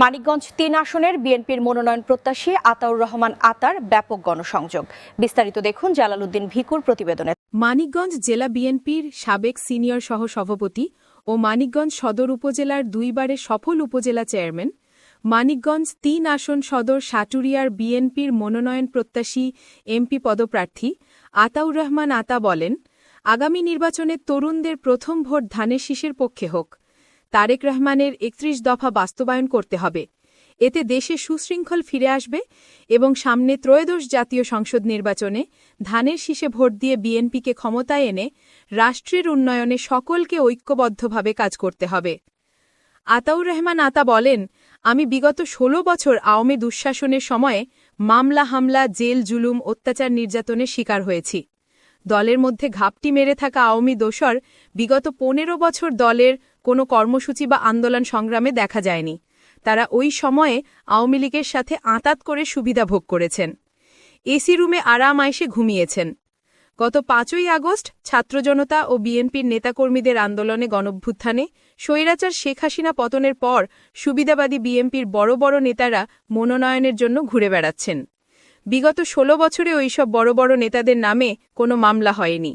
মানিকগঞ্জ তিন আসনের বিএনপির মনোনয়ন প্রত্যাশী আতাউর রহমান আতার ব্যাপক গণসংযোগ। বিস্তারিত দেখুন জালালউদ্দিন ভিকুর প্রতিবেদনে। মানিকগঞ্জ জেলা বিএনপির সাবেক সিনিয়র সহ সভাপতি ও মানিকগঞ্জ সদর উপজেলার দুইবারের সফল উপজেলা চেয়ারম্যান, মানিকগঞ্জ তিন আসন সদর সাটুরিয়ার বিএনপির মনোনয়ন প্রত্যাশী এমপি পদপ্রার্থী আতাউর রহমান আতা বলেন, আগামী নির্বাচনে তরুণদের প্রথম ভোট ধানের শীষের পক্ষে হোক। তারেক রহমানের একত্রিশ দফা বাস্তবায়ন করতে হবে। এতে দেশে সুশৃঙ্খল ফিরে আসবে এবং সামনে ত্রয়োদশ জাতীয় সংসদ নির্বাচনে ধানের শীষে ভোট দিয়ে বিএনপিকে ক্ষমতায় এনে রাষ্ট্রের উন্নয়নে সকলকে ঐক্যবদ্ধভাবে কাজ করতে হবে। আতাউর রহমান আতা বলেন, আমি বিগত ১৬ বছর আওয়ামী দুঃশাসনের সময়ে মামলা, হামলা, জেল, জুলুম, অত্যাচার নির্যাতনের শিকার হয়েছি। দলের মধ্যে ঘাপটি মেরে থাকা আওয়ামী দোসর বিগত পনেরো বছর দলের কোনো কর্মসূচি বা আন্দোলন সংগ্রামে দেখা যায়নি। তারা ওই সময়ে আওয়ামী লীগের সাথে আঁতাত করে সুবিধা ভোগ করেছেন। এসি রুমে আরাম আয়েসে ঘুমিয়েছেন। গত পাঁচই আগস্ট ছাত্র জনতা ও বিএনপির নেতাকর্মীদের আন্দোলনে গণভ্যুত্থানে স্বৈরাচার শেখ হাসিনা পতনের পর সুবিধাবাদী বিএনপির বড় বড় নেতারা মনোনয়নের জন্য ঘুরে বেড়াচ্ছেন। বিগত ১৬ বছরে ওইসব বড় বড় নেতাদের নামে কোনো মামলা হয়নি।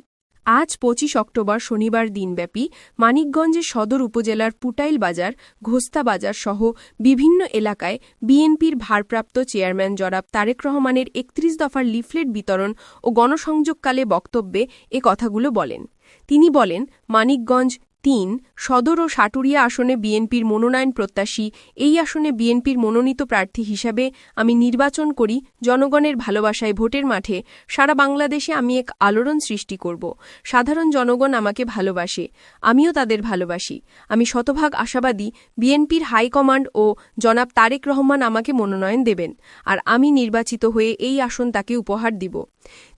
আজ পঁচিশ অক্টোবর শনিবার দিনব্যাপী মানিকগঞ্জের সদর উপজেলার পুটাইল বাজার, ঘোস্তা বাজার সহ বিভিন্ন এলাকায় বিএনপির ভারপ্রাপ্ত চেয়ারম্যান জরাব তারেক রহমানের একত্রিশ দফার লিফলেট বিতরণ ও গণসংযোগকালে বক্তব্যে এ কথাগুলো বলেন। তিনি বলেন, মানিকগঞ্জ তিন, সদর ও সাটুরিয়া আসনে বিএনপির মনোনয়ন প্রত্যাশী। এই আসনে বিএনপির মনোনীত প্রার্থী হিসাবে আমি নির্বাচন করি জনগণের ভালোবাসায় ভোটের মাঠে। সারা বাংলাদেশে আমি এক আলোড়ন সৃষ্টি করব। সাধারণ জনগণ আমাকে ভালোবাসে। আমিও তাদের ভালোবাসি। আমি শতভাগ আশাবাদী বিএনপির হাইকমান্ড ও জনাব তারেক রহমান আমাকে মনোনয়ন দেবেন। আর আমি নির্বাচিত হয়ে এই আসন তাকে উপহার দিব।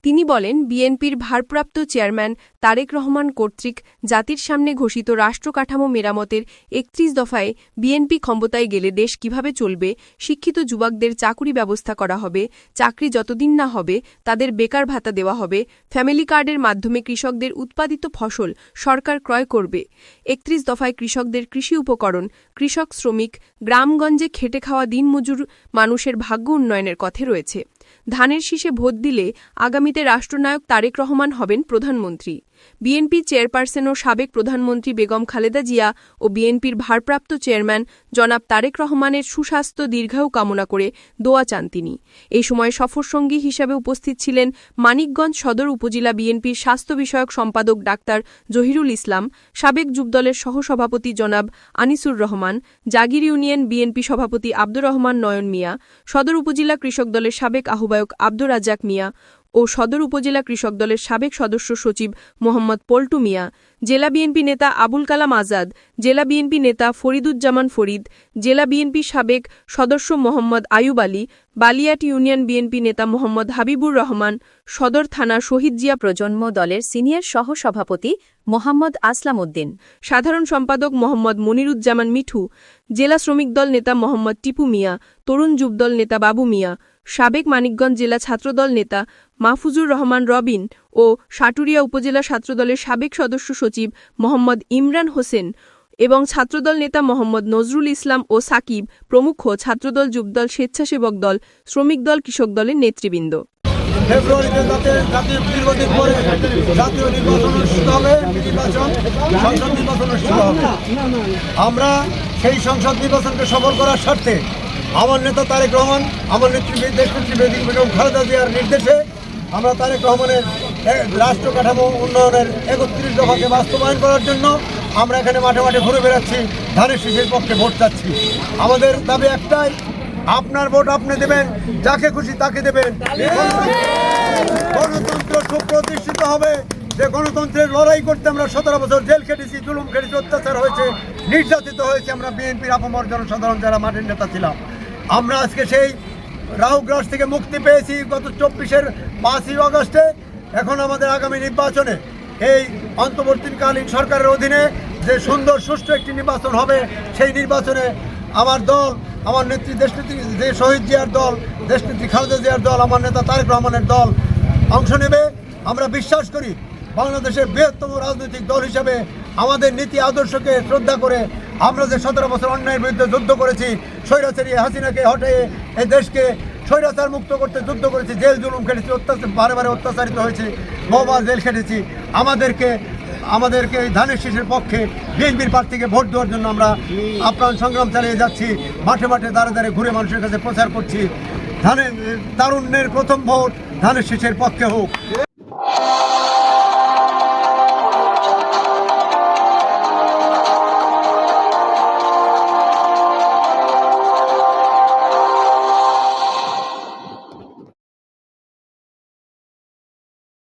তিনি বলেন, বিএনপির ভারপ্রাপ্ত চেয়ারম্যান তারেক রহমান কর্তৃক জাতির সামনে ঘোষিত রাষ্ট্রকাঠামো মেরামতের একত্রিশ দফায় বিএনপি ক্ষমতায় গেলে দেশ কীভাবে চলবে, শিক্ষিত যুবকদের চাকুরি ব্যবস্থা করা হবে, চাকরি যতদিন না হবে, তাদের বেকার ভাতা দেওয়া হবে, ফ্যামিলি কার্ডের মাধ্যমে কৃষকদের উৎপাদিত ফসল সরকার ক্রয় করবে, একত্রিশ দফায় কৃষকদের কৃষি উপকরণ, কৃষক শ্রমিক, গ্রামগঞ্জে খেটে খাওয়া দিনমজুর মানুষের ভাগ্য উন্নয়নের কথা রয়েছে। ধানের শীষে ভোট দিলে আগামীতে রাষ্ট্রনায়ক তারেক রহমান হবেন প্রধানমন্ত্রী। বিএনপি চেয়ারপারসন ও সাবেক প্রধানমন্ত্রী বেগম খালেদা জিয়া ও বিএনপির ভারপ্রাপ্ত চেয়ারম্যান জনাব তারেক রহমানের সুস্বাস্থ্য দীর্ঘায়ু কামনা করে দোয়া চান তিনি। এই সময় সফরসঙ্গী হিসাবে উপস্থিত ছিলেন মানিকগঞ্জ সদর উপজেলা বিএনপির স্বাস্থ্য বিষয়ক সম্পাদক ডাক্তার জহিরুল ইসলাম, সাবেক যুবদলের সহসভাপতি জনাব আনিসুর রহমান, জাগির ইউনিয়ন বিএনপি সভাপতি আব্দুর রহমান নয়ন মিয়া, সদর উপজেলা কৃষক দলের সাবেক আহ্বায়ক আব্দুর রাজ্জাক মিয়া ও সদর উপজেলা কৃষক দলের সাবেক সদস্য সচিব মোহাম্মদ পল্টু মিয়া। জেলা বিএনপি নেতা আবুল কালাম আজাদ, জেলা বিএনপি নেতা ফরিদুজ্জামান ফরিদ, জেলা বিএনপি সাবেক সদস্য মোহাম্মদ আয়ুব আলী, বালিয়াট ইউনিয়ন বিএনপি নেতা মোহাম্মদ হাবিবুর রহমান, সদর থানা শহীদ জিয়া প্রজন্ম দলের সিনিয়র সহ সভাপতি মোহাম্মদ আসলাম উদ্দিন সাধারণ সম্পাদক মোহাম্মদ মনিরুজ্জামান মিঠু, জেলা শ্রমিক দল নেতা মোহাম্মদ টিপু মিয়া, তরুণ যুবদল নেতা বাবু মিয়া, সাবেক মানিকগঞ্জ জেলা ছাত্রদল নেতা মাহফুজুর রহমান রবিন ও সাটুরিয়া উপজেলা ছাত্রদলের সাবেক সদস্য সচিব মোহাম্মদ ইমরান হোসেন এবং ছাত্রদল নেতা মোহাম্মদ নজরুল ইসলাম ও সাকিব প্রমুখ ছাত্রদল, যুবদল, স্বেচ্ছাসেবক দল, শ্রমিক দল, কৃষক দলের নেতৃবৃন্দ। ফেব্রুয়ারিতে যাতে জাতীয় পরে জাতীয় নির্বাচন অনুষ্ঠিত হবে, নির্বাচন, সংসদ নির্বাচন অনুষ্ঠিত হবে। আমরা সেই সংসদ নির্বাচনকে সফল করার স্বার্থে আমার নেতা তারেক রহমান, আমার দেশ নেত্রী বেগম খালেদা জিয়ার নির্দেশে আমরা তারেক রহমানের রাষ্ট্র কাঠামো উন্নয়নের একত্রিশ দফাকে বাস্তবায়ন করার জন্য আমরা এখানে মাঠে মাঠে ঘুরে বেড়াচ্ছি, ধানের শীষের পক্ষে ভোট চাচ্ছি। আমাদের দাবি একটাই, আপনার ভোট আপনি দেবেন, যাকে খুশি তাকে দেবেন। গণতন্ত্র সুপ্রতিষ্ঠিত হবে, যে গণতন্ত্রের লড়াই করতে আমরা সতেরো বছর জেল খেটেছি, জুলুম খেটেছি, অত্যাচার হয়েছে, নির্যাতিত হয়েছে, আমরা বিএনপির আপামর জনসাধারণ যারা মাঠের নেতা ছিলাম। আমরা আজকে সেই রাহুগ্রাস থেকে মুক্তি পেয়েছি, গত চব্বিশের পাঁচই আগস্টে। এখন আমাদের আগামী নির্বাচনে এই অন্তর্বর্তীকালীন সরকারের অধীনে যে সুন্দর, সুষ্ঠু একটি নির্বাচন হবে, সেই নির্বাচনে আমার দল, আমার নেত্রী দেশনেত্রী, যে শহীদ জিয়ার দল, দেশনেত্রী খালেদা জিয়ার দল, আমার নেতা তারেক রহমানের দল অংশ নেবে। আমরা বিশ্বাস করি বাংলাদেশের বৃহত্তম রাজনৈতিক দল হিসাবে আমাদের নীতি আদর্শকে শ্রদ্ধা করে আমরা যে সতেরো বছর অন্যায়ের বিরুদ্ধে যুদ্ধ করেছি, স্বৈরাচারী হাসিনাকে হটে এই দেশকে স্বৈরাচার মুক্ত করতে যুদ্ধ করেছি, জেল জুলুম খেটেছি, অত্যাচার, বারে বারে অত্যাচারিত হয়েছে বহুবার জেল খেটেছি। আমাদেরকে আমাদেরকে এই ধানের শীষের পক্ষে বিএনপির প্রার্থীকে ভোট দেওয়ার জন্য আমরা আপ্রাণ সংগ্রাম চালিয়ে যাচ্ছি। মাঠে মাঠে দাঁড়ে দাঁড়িয়ে ঘুরে মানুষের কাছে প্রচার করছি। ধানের, তারুণ্যের প্রথম ভোট ধানের শীষের পক্ষে হোক।